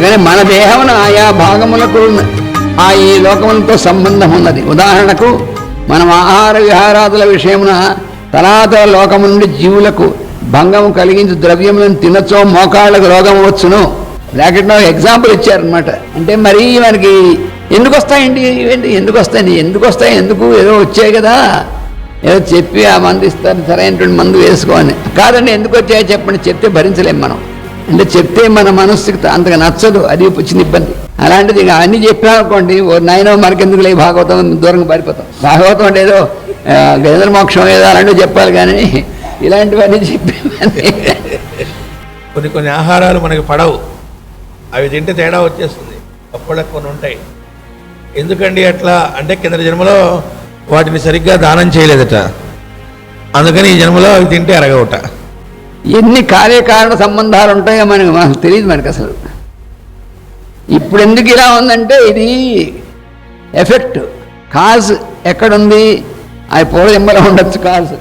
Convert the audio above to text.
అందుకని మన దేహమున ఆయా భాగములకు ఆ ఈ లోకములతో సంబంధం ఉన్నది. ఉదాహరణకు మనం ఆహార విహారాదుల విషయమున తలాతల లోకము నుండి జీవులకు భంగము కలిగించి ద్రవ్యములను తినచో మోకాళ్ళకు రోగం వచ్చును. బ్రాకెట్లో ఎగ్జాంపుల్ ఇచ్చారనమాట అంటే మరి మనకి ఎందుకు వస్తాయండి ఇవేంటి? ఎందుకు వస్తాయండి ఎందుకు? వస్తాయి ఎందుకు ఏదో వచ్చాయి కదా. ఏదో చెప్పి ఆ మందు ఇస్తారు. సరైనటువంటి మందు వేసుకోని కాదండి ఎందుకు వచ్చాయో చెప్పండి. చెప్తే భరించలేము మనం. అంటే చెప్తే మన మనస్సుకి అంతగా నచ్చదు. అది వచ్చిన ఇబ్బంది. అలాంటిది ఇక అన్ని చెప్పామనుకోండి ఓ నాయనో మనకెందుకు లే భాగవతం దూరంగా పారిపోతాం. భాగవతం అంటే ఏదో ఆ, మోక్షం ఏదో అలాంటివి చెప్పాలి కానీ ఇలాంటివన్నీ చెప్పి కొన్ని కొన్ని ఆహారాలు మనకి పడవు. అవి తింటే తేడా వచ్చేస్తుంది. అప్పులకు కొన్ని ఉంటాయి. ఎందుకండి అట్లా? అంటే కింద జన్మలో వాటిని సరిగ్గా దానం చేయలేదట. అందుకని ఈ జన్మలో అవి తింటే అరగవుట. ఎన్ని కార్యకారణ సంబంధాలు ఉంటాయో మనకు మనకు తెలియదు మనకు అసలు. ఇప్పుడు ఎందుకు ఇలా ఉందంటే ఇది ఎఫెక్ట్. కాజ్ ఎక్కడుంది? అది పూల జన్మలో ఉండొచ్చు కాజ్.